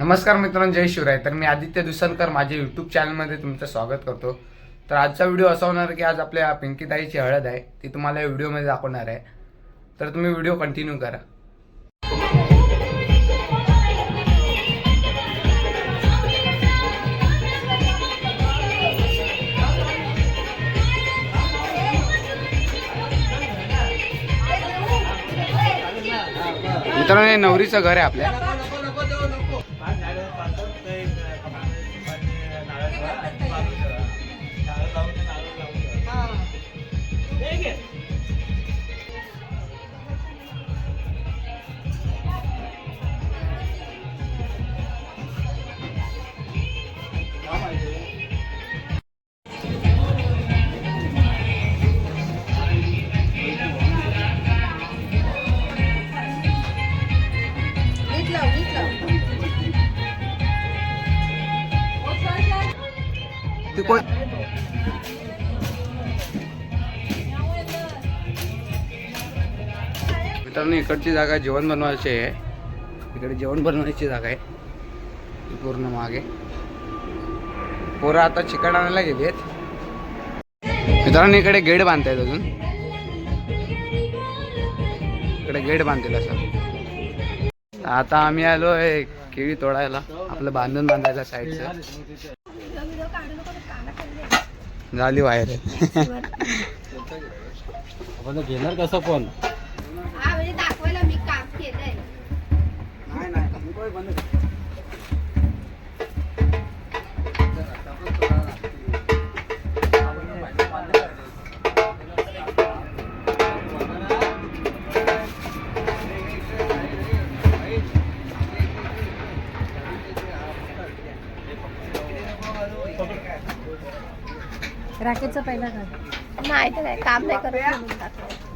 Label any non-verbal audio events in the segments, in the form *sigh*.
नमस्कार मित्रांनो जय शिवराय. तर मी आदित्य दुसनकर माझ्या यूट्यूब चॅनलमध्ये तुमचं स्वागत करतो. तर आजचा व्हिडिओ असा होणार की आज आपल्या पिंकीताईची हळद आहे ती तुम्हाला या व्हिडिओमध्ये दाखवणार आहे. तर तुम्ही व्हिडिओ कंटिन्यू करा. मित्रांनो हे नवरीचं घर आहे आपल्या. मित्रांनो इकडची जागा जेवण बनवायची आहे. इकडे जेवण बनवायची जागा आहे. पूर्ण मागे. पोरं आता चिकन आणायला गेली आहेत मित्रांनो इकडे गेट बांधतायत अजून. इकडे गेट बांधतील असं. आता आम्ही आलो आहे केळी तोडायला. आपलं बांधून बांधायला साईडचं. झाली बाहेर. आपण घेणार कसं पण? राकेटचा पहिला घर. नाही तर काय काम नाही करत म्हणून दाखवलं.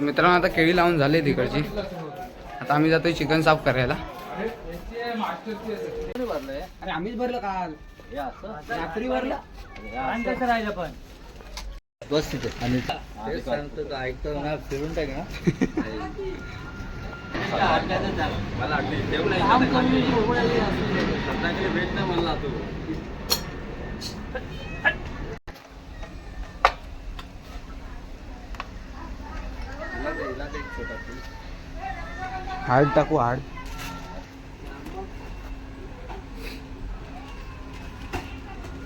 मित्रांनो आता केळी लावून झाली तिकडची. आता आम्ही जातोय चिकन साफ करायला. अरे आम्हीच भरलं काल. रात्री भरलं? कसं राहिलं पण? बस तिथे. आणि ऐकतो ना फिरून टाक ना. हार्ड टाकू हार्ड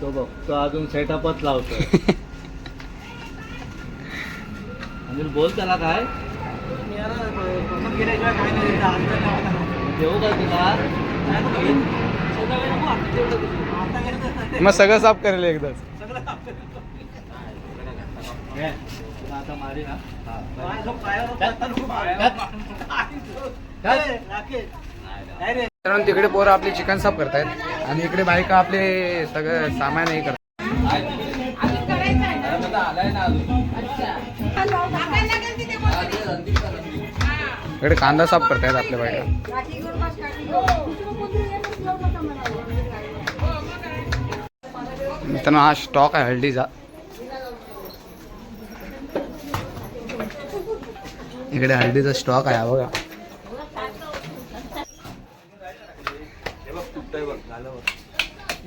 तो बघ तो अजून सेटअपच लावतोय. अनिल बोल त्याला काय? देऊ का तुला? मग सगळं साफ करेल एकदाच. आता मारी ना. कारण तिकडे पोरं आपले चिकन साफ करतायत. आणि इकडे बायका आपले सगळं सामान हे करतात. इकडे कांदा साफ करतायत आपल्या बायका. मित्रांनो हा स्टॉक आहे हळदीचा. इकडे हळदीचा स्टॉक आहे हा बघा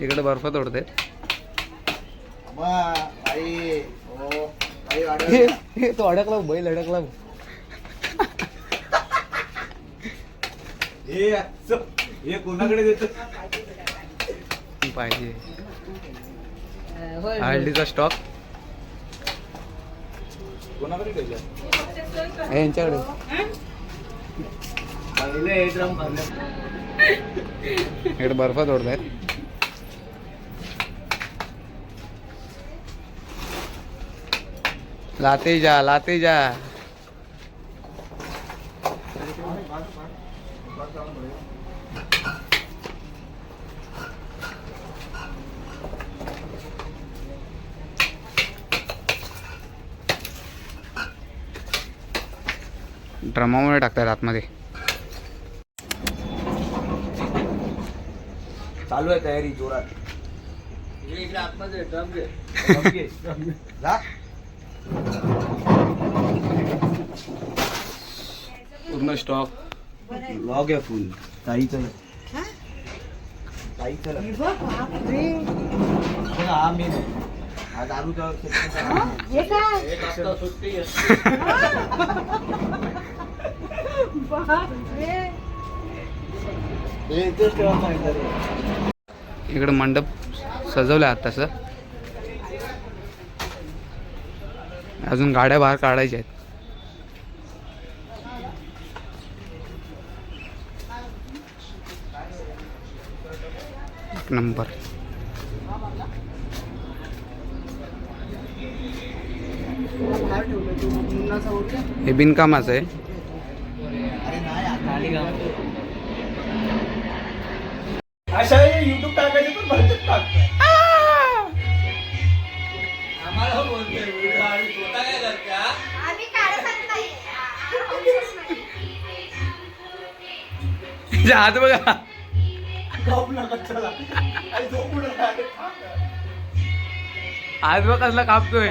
इकडे बर्फ तोडते. तो अडकला बैल अडकला. हे कोणाकडे देत? पाहिजे. हळदीचा स्टॉक कोणाकडे ठेवलं? यांच्याकडे. पहिले ड्रम भरले. इकडे बर्फ तोडतायत लाते जा लाते जा. ड्रमामुळे टाकतात आतमध्ये. चालू आहे तयारी जोरात इकडे आतमध्ये ड्रम घे ड्रम घे जा पूर्ण स्टॉक लॉग आहे फुल काहीच काहीच हा मी नाही हा इकडं मंडप सजवलं आहे तसं अजून गाड्या बाहेर काढायच्या आहेत. एक नंबर. हे बिनकामाचं आहे. अशा युट्यूब टाकायचे पण भरतेच टाकतो आम्हाला बोलतोय व्हिडिओ आणि स्वतः काय करता आम्ही काढतच नाही. आमचंच नाही. जे हात बघा. झोप नका चला. आणि झोपू नका. अरे थांब. हात बघ कसला कापतोय.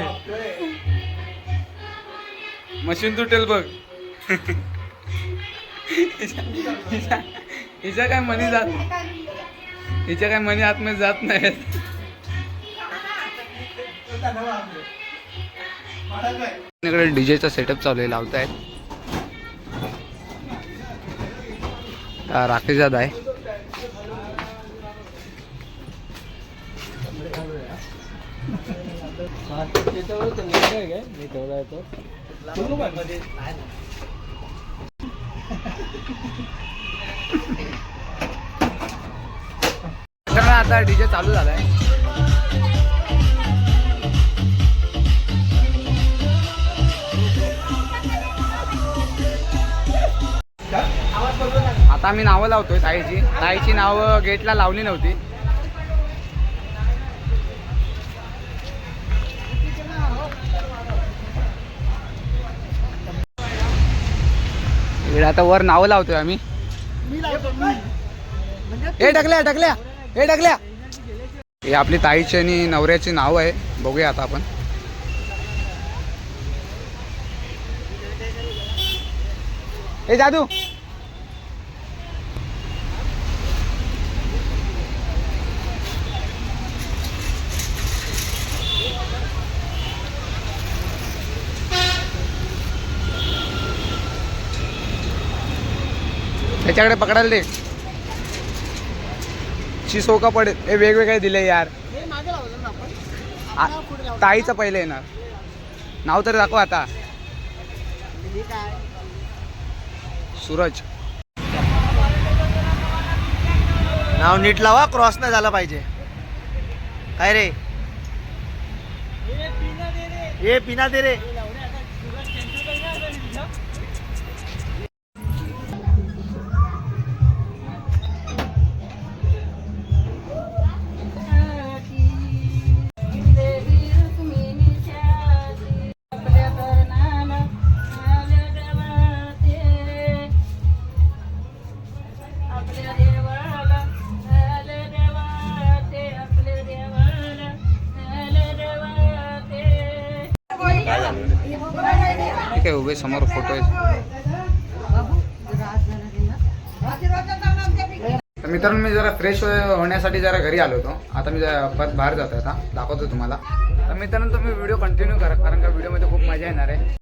मशीन तुटेल बघ. *laughs* हिच्या काय मनी जात हिच्या काय मनी आतमध्ये जात नाहीत. इकडे डीजेचा सेटअप चालू आहे लावतायत. हा, राकेश दादा आहे. आहे आता डीजे चालू झालाय. आता आम्ही नावं लावतोय ताईची. ताईची नावं गेटला लावली नव्हती. आता वर नावं लावतोय आम्ही. हे ढकल्या ढकल्या. हे ढकल्या. हे आपली ताईची आणि नवऱ्याची नाव आहे. बघूया आता आपण. हे जादू. त्याच्याकडे पकडायला दे. चिसोका पडेल हे वेगवेगळे दिले यार. आ- ताईचं पहिलं येणार. नाव तर दाखव आता. सूरज. नाव नीट लावा क्रॉस नाही झाला पाहिजे. काय रे? ये पिना दे रे. ठीक समोर फोटो आहे. तर मित्रांनो मी जरा फ्रेश होण्यासाठी जरा घरी आलो होतो. आता मी जरा परत बाहेर जातो आता. दाखवतो तुम्हाला. तर मित्रांनो तुम्ही व्हिडिओ कंटिन्यू करा कारण का व्हिडिओमध्ये खूप मजा येणार आहे.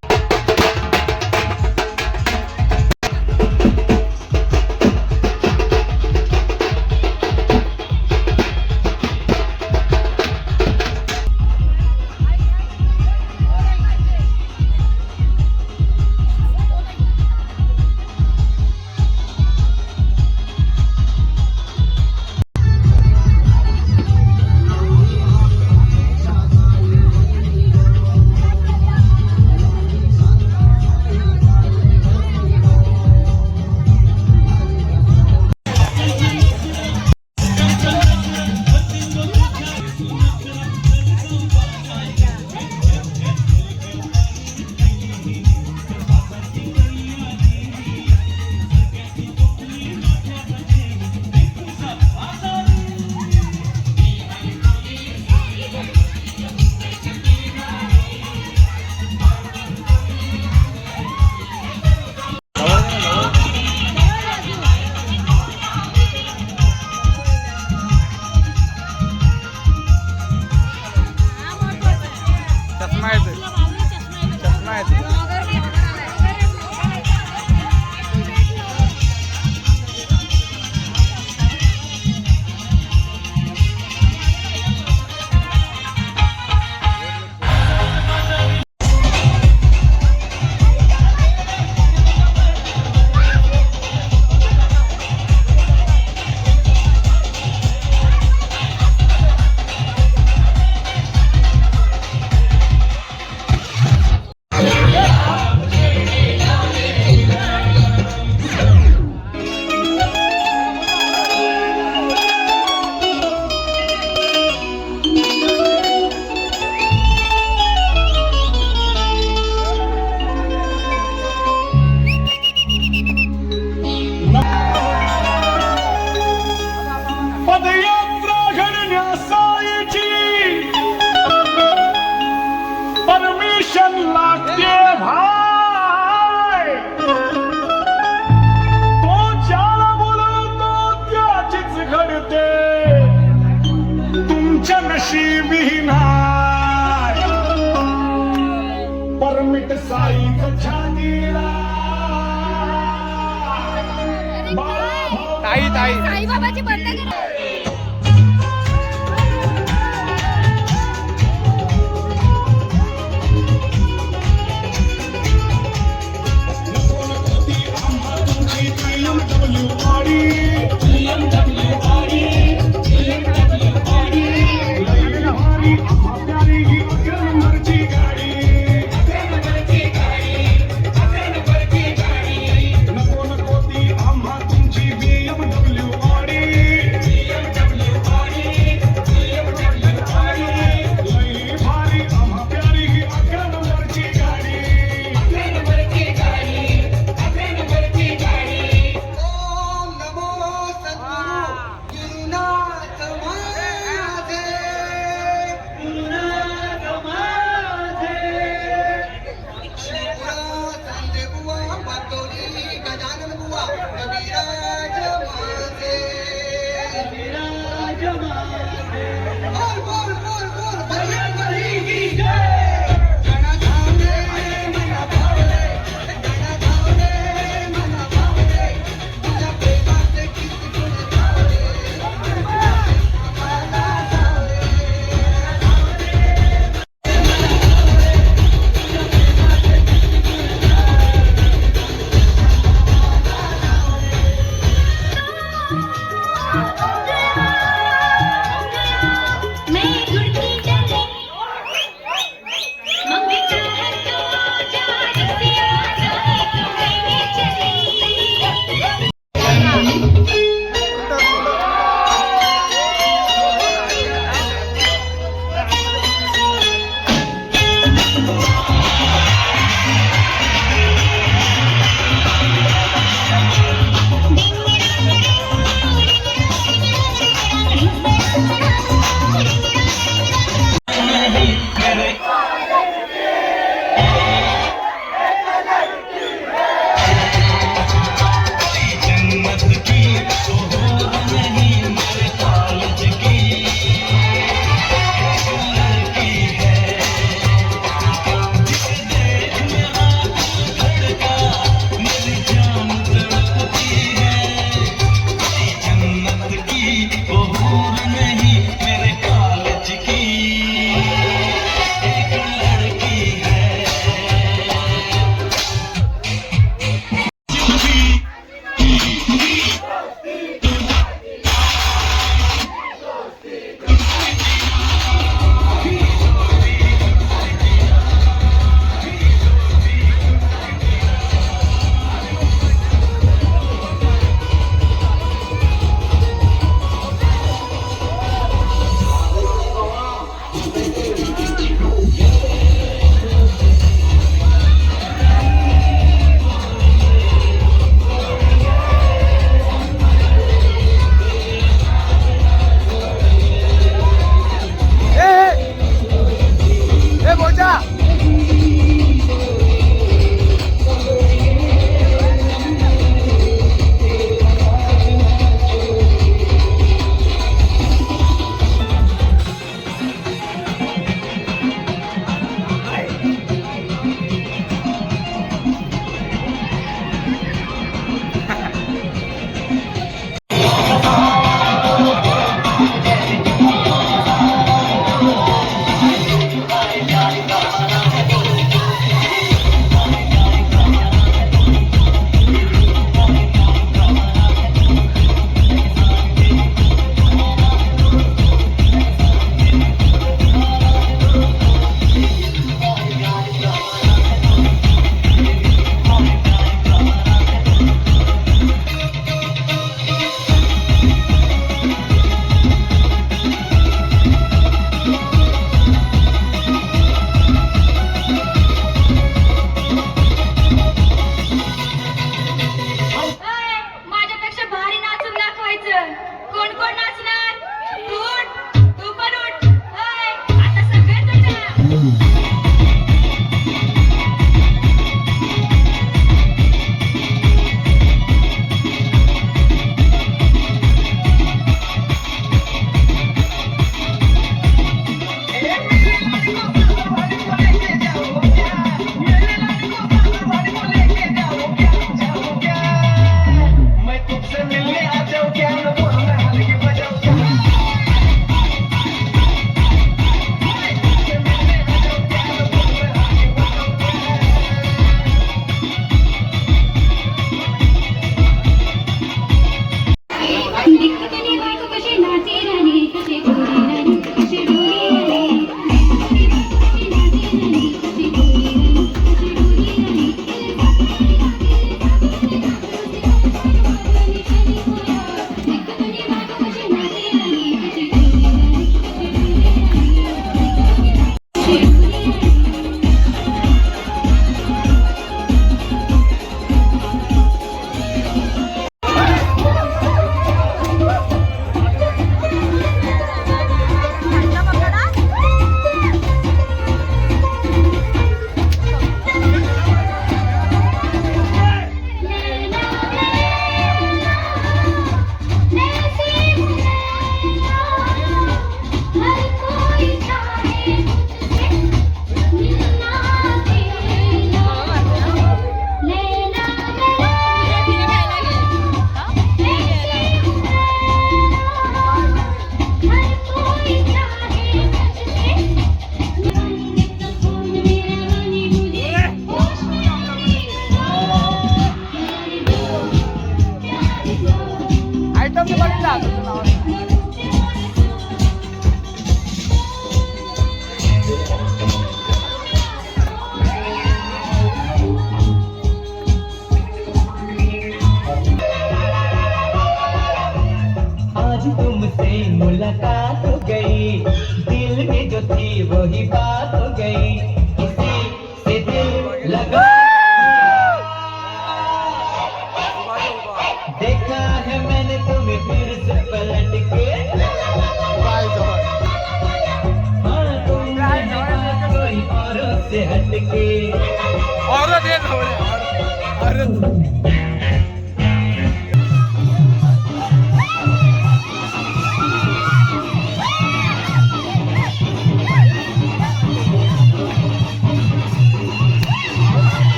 तुमसे मुलाकात हो गई। दिल में जो थी वही बात हो गई।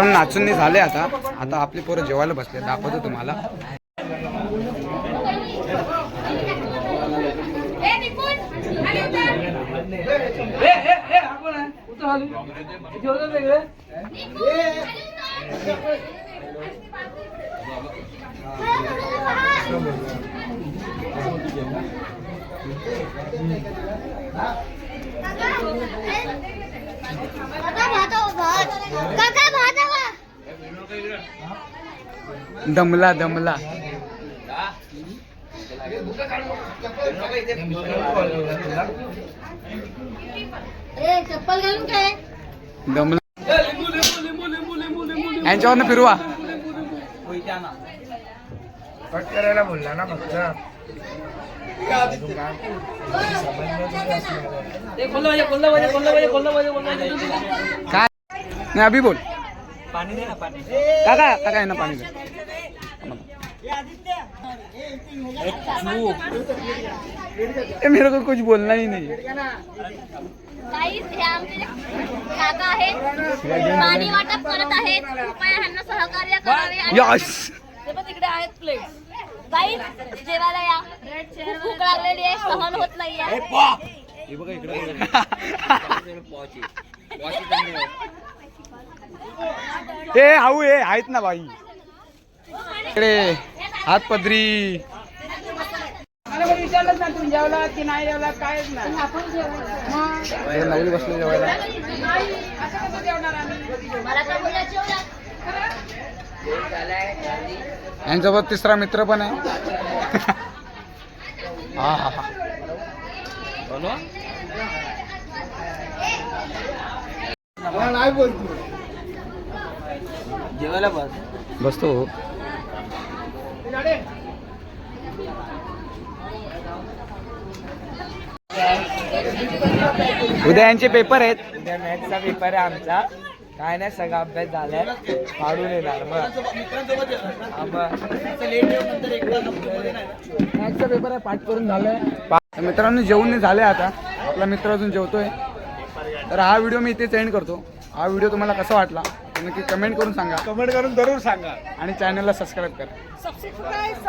मित्रांनो नाचून नाही झाले आता. आता आपली पोरं जेवायला बसले दाखवतो तुम्हाला. ए निपुण आली उतर. काका भात आहो, भात. काका भात हवा दमला दमला. ए चप्पल घालून काय? दमला. यांच्यावरनं फिरवा. काय? नाही अभि बोल. पाणी दे ना पाणी काका काका आहे ना पाणी दे. ए, मेरे को कुछ बोलना ही नहीं। गाईस हे आमचे काका आहेत पाणी वाटप करत आहेत कृपया ह्यांना सहकार्य करावे। आणि यश ते पण तिकडे आहेत प्लेट गाईस जेवायला या खूप भूक लागलेली आहे सहन होत नाहीये *laughs* ए हाऊ ए आहेत ना बाई. इकडे हात पदरी. हे नवली बसले जेवायला. मला तर बोलला जेवला. यांच्यासोबत तिसरा मित्र पण आहे. हा हा हा. जेवायला बस बसतो. उद्या यांचे पेपर आहेत. उद्या मॅथचा पेपर आहे आमचा. काय नाही सगळा अभ्यास झालाय. काढून येणार मग. मॅथचा पेपर आहे पाठ करून झालाय. तर मित्रांनो जेवण नाही झाले आता. आपला मित्र अजून जेवतोय. तर हा व्हिडिओ मी इथे एंड करतो. हा व्हिडिओ तुम्हाला कसा वाटला? नक्की कमेंट करून सांगा. कमेंट करून जरूर सांगा. आणि चॅनलला सबस्क्राईब करा. सबस्क्राईब